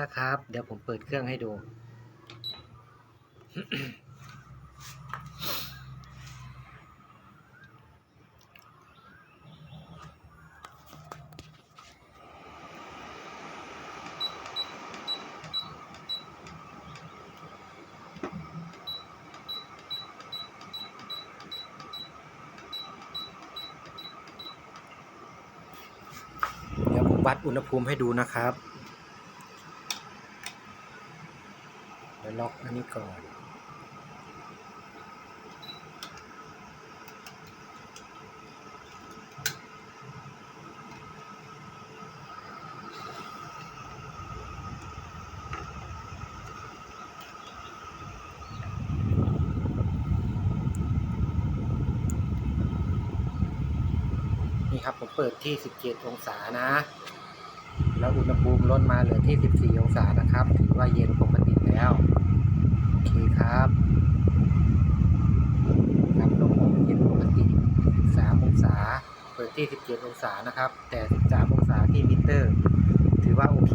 นะครับ เดี๋ยวผมเปิดเครื่องให้ดู เดี๋ยวผมวัดอุณหภูมิให้ดูนะครับ ดี๋ยวล็อกอันนี้ก่อนนี่ครับผมเปิดที่ 17 องศานะ แล้วอุณหภูมิลดมาเหลือที่ 14 องศานะครับ ถือว่าเย็นปกติแล้ว ครับครับลมผมเย็นปกติ13องศา เปิดที่ 17 องศานะครับ แต่ 13 องศาที่มิเตอร์ ถือว่าโอเค